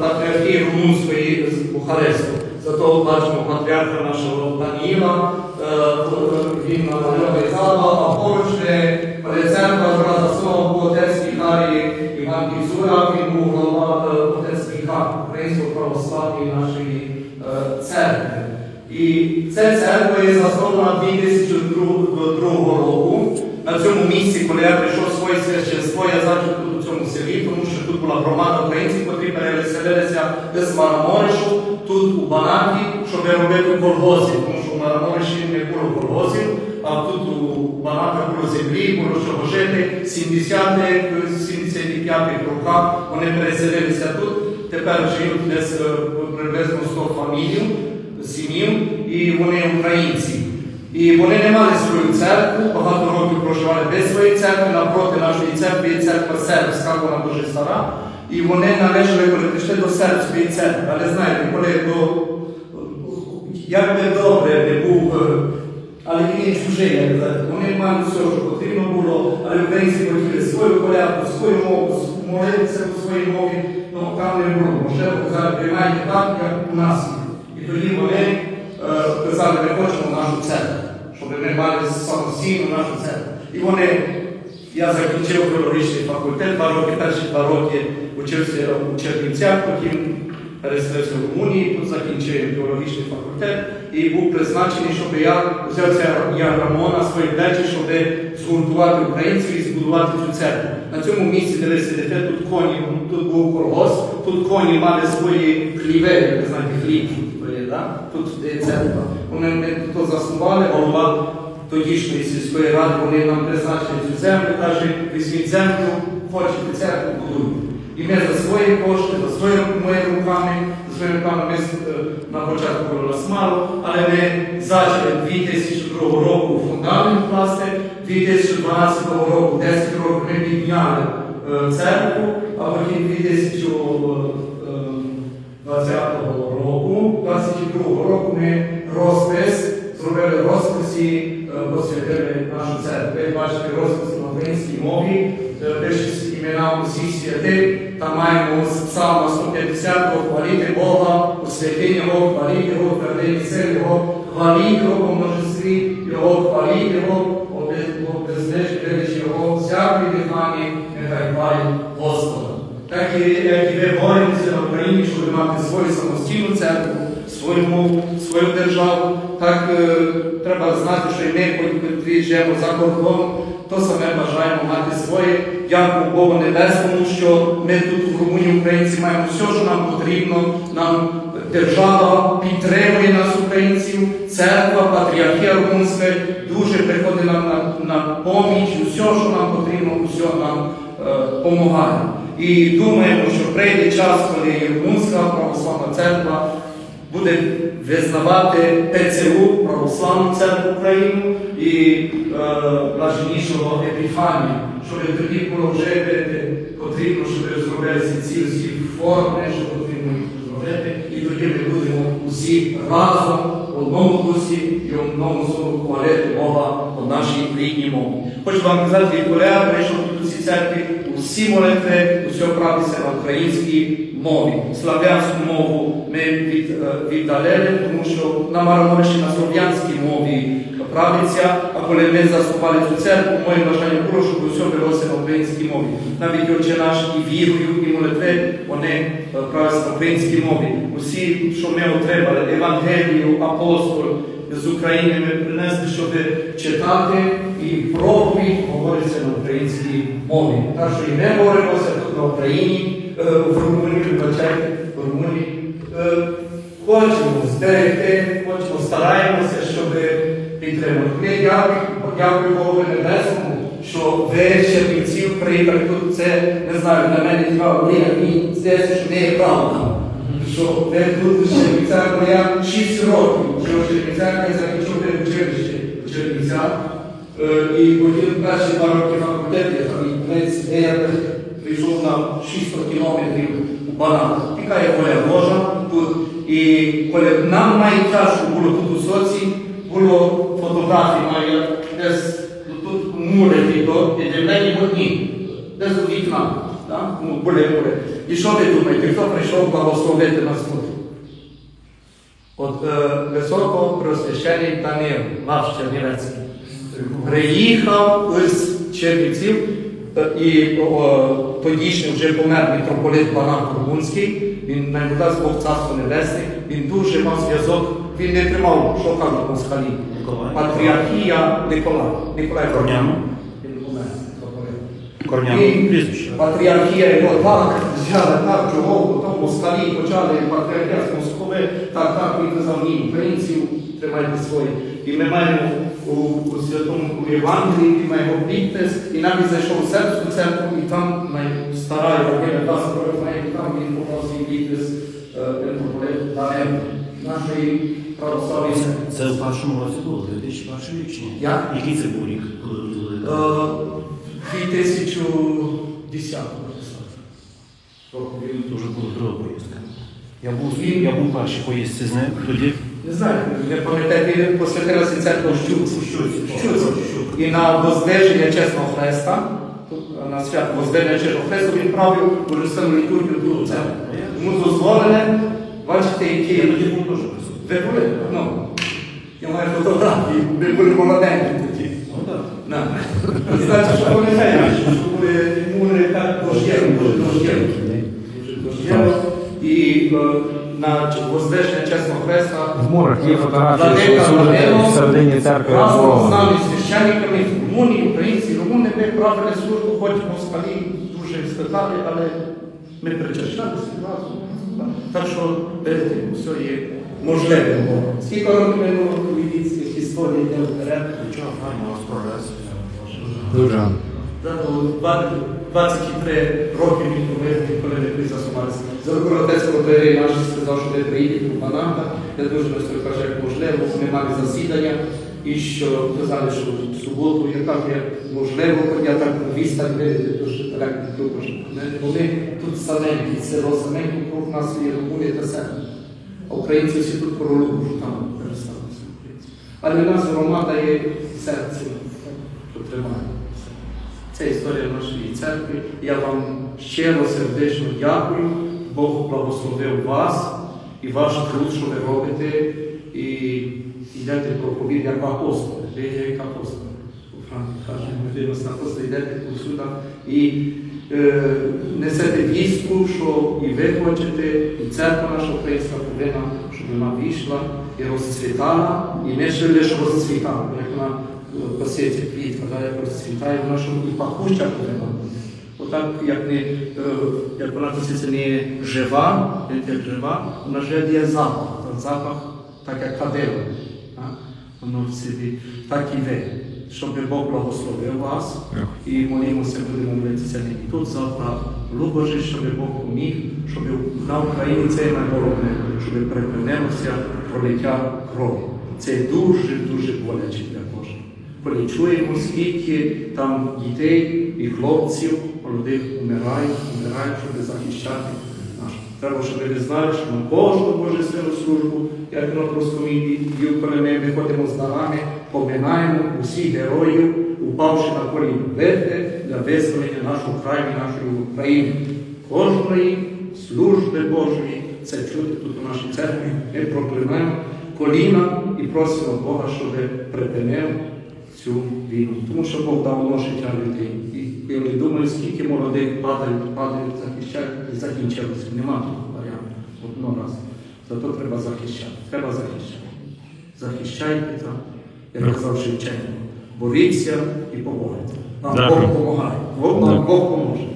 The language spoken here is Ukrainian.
патріархії Румунської з Бухаресту. Зато бачимо патріарха нашого Даніїла, е, він намальований зала, а поруч церква зразу свого був отець Вікарій Іван Кізура, він був голова е, отець Віка Української православної нашої е, церкви. І ця церква є заснована 2002 року. На цьому місці, коли я прийшов своє священство, я зачав тут у цьому селі, тому що тут була громада українців, переселилися десь в Мараморишу, тут у Банаті, щоб робити колгозів, тому що в Марамориші не було колгозів, а тут у Банатах було землі, було чого жити. 70-х, 75-х роках вони переселилися тут. Тепер живуть десь е, приблизно 100 фамілій, сім'їв, і вони українці. І вони не мали свою церкву, багато років проживали без своєї церкви, напроти нашої церкви церква сербська, вона дуже стара. І вони належали, прийшли до сербської церкви. Але знаєте, коли до як би добре не був, е, але він чужий, як. Вони мали все, що потрібно було, але українці хотіли свою колядку, свою мову, молитися у своїй мові, ну там не було. Може, приймайте так, як у нас. І тоді вони е, казали, ми хочемо нашу церкву, щоб ми мали самостійну нашу церкву. І вони, я закінчив філологічний факультет, два роки, перші два роки учився у Чернівцях, потім переселився в Румунії, тут закінчив філологічний факультет і був призначений, щоб я взяв це яграмо на свої плечі, щоб згуртувати українців і збудувати цю церкву. На цьому місці, де ви сидите, тут коні, тут був колгосп, тут коні мали свої хліви, ви знаєте, хліб тут є, да? тут церква. Вони тут заснували, голова тодішньої сільської ради, вони нам призначили цю землю, каже, візьміть землю, хочете церкву будуйте. І ми за свої кошти, за своїми руками, за своїми руками ми е, на початку було нас мало, але ми зачали 2002 року фундамент класти, 2012 року, 10 років ми підняли е, церкву, а потім 2020 року, 22 року ми розпис, зробили розписі, е, посвятили нашу церкву. Ви бачите розпис на українській мові, пишуть імена усіх святих, там маємо з псалма 150 хвалити Бога, у святині Його, хвалити Його, твердині сил Його, хваліть Його по множестві, Його, хваліть Його, величі Його, всякої дихання, нехай хвалить Господа. Так і, як і ви боремося на Україні, щоб мати свою самостійну церкву, свою мову, свою державу, так е, треба знати, що і ми, котрі живемо за кордоном, то саме бажаємо мати своє. Дякую Богу Небесному, що ми тут в Румунії, українці, маємо все, що нам потрібно. Нам держава підтримує нас, українців, церква, патріархія румунська дуже приходить нам на, на поміч, все, що нам потрібно, все нам допомагає. І думаємо, що прийде час, коли Румунська православна церква буде визнавати ПЦУ, Православну церкву України і е, блаженнішого Епіфанія, щоб тоді було е, потрібно, щоб зробилися ці всі форми, що потрібно зробити, і тоді ми будемо усі разом одному дусі і одному слову хвалити Бога по нашій рідній мові. Хочу вам казати, відколи я прийшов у цій церкві, усі молитви, усе правиться на українській мові. Слав'янську мову ми е, віддалили, тому що на Марамориші на слов'янській мові правиться, а коли ми заступали цю церкву, моє бажання було, щоб усе велося на українській мові. Навіть отче наш і вірою, і молитви, вони е, правляться на українській мові. Усі, що ми отримали, Евангелію, апостол, з України ми принесли, щоб читати і проповідь говориться на українській мові. Так що і ми боремося тут на Україні, е, в Румунії, вибачайте, в Румунії. Е, Хочемо зберегти, хочемо, стараємося, щоб підтримати. Ми дякую, Богу Небесному, що ви Чернівців приїхали тут. Це не знаю, на мене два мені здається, що не є правда. Що ви тут в Чернівцях, бо я 6 років жив в Чернівцях, я закінчив училище в. Е, І потім перші два роки факультет, я там де я прийшов на 600 кілометрів у Банан. Така є воля Божа тут. І коли нам найтяжко було тут у соці, було фотографії має десь тут мури, в одні, десь у вікна. Ну, були, були. І що ви думаєте, хто прийшов благословити нас тут? От е, високопросвящений Данил, ваш Чернівецький, приїхав з Чернівців і тодішній вже помер митрополит Банан Турбунський, він найбудасть Бог Царство Небесне, він дуже мав зв'язок, він не тримав, що кажуть москалі. Патріархія Николай. Николай прізвище. Патріархія його так взяла, так, чого, потім москалі почали, патріархія з Москови, так, так, він казав, ні, українців тримайте свої. І ми маємо у, у святому Євангелії, ми маємо підпис, і навіть зайшов у сербську церкву, і там стара Євангелія, знає, і там він свій підпис е, митрополит Данил, нашої православної. Це в першому році було, 2001 рік чи ні? Як? Який це був рік, коли ви Е? 2010 Дуже була друга поїздка. Я був, я був в першій поїздці з ним тоді. Не знаю, не пам'ятаєте, він посвятилася церкву Щуц. Щуц. І на воздвиження чесного Хреста, на свято воздвиження чесного Хреста він правив божественну літургію другу церкву. Йому дозволене, бачите, Я які тоді був теж присутній. ви були, ну, я маю фотографії, ви були молоденькі тоді. Ну так. Значить, що вони що були мури так дуже дождєві. Дуже дождєві. І е, на воздвиження чесного Хреста В мурах є фотографії, що служать в середині церкви разом з нами священниками з Румунії, українці, румуни, ми правили службу, хоч москалі дуже сказали, але ми причащалися разом. Так що, видите, все є можливим. Скільки років минуло львівських історій йде вперед? Нічого, гарно, у вас прогрес. Дуже. Зато 23 роки він повинен, коли не прийшов Сомалія. За отець Протеєрей наш сказав, що ви приїдете у Баната. Я дуже швидко кажу, як можливо, ми мали засідання. І що казали, що в суботу, яка є можливо, я так відстань видати, не трудно. Вони тут саменькі, село саменькі, круг нас є Румунія та себе. А українці всі тут пролугу, що там переставилися українці. Але в нас громада є серце, що тримає. Це історія нашої церкви. Я вам щиро сердечно дякую. Бог благословив вас і ваш труд, що ви робите, і йдете проповідь як апостоли. Ви як апостоли. У каже, ви йдете повсюди і е, несете вістку, що і ви хочете, і церква наша українська повинна, щоб вона вийшла і розцвітала, і не ще лише розцвітала, як вона посіється квітка, як розцвітає, вона щоб і пахуща повинна. Отак, як, не, е, як вона посіється не жива, не як жива, вона вже є запах. Запах, так як кадило. Так? Воно в собі, так і ви. Щоб Бог благословив вас і молімося, будемо молитися нині тут завтра. Любожи, щоб Бог поміг, щоб на Україні це найголовне, щоб припинилося пролиття крові. Це дуже-дуже Чуємо, скільки там дітей і хлопців молодих умирають, умирають, щоб захищати наш. Треба, щоб ви знали, що на кожну божественну службу, як на проскоміді, коли ми виходимо з дарами, поминаємо усіх героїв, упавши на коліна бити для визволення нашого краю, і нашої України. Кожної служби Божої, це чути тут у нашій церкві, ми проклинаємо коліна і просимо Бога, щоб припинив цю війну. Тому що Бог дав воно життя людей. І я не думаю, скільки молодих падають, падають, захищають і закінчилося. Нема тут варіанту. Одного разу. Зато треба захищати. Треба захищати. Захищайте там, як казав Шевченко. Боріться і помогайте. Нам. Бог допомагає. Нам Бог поможе.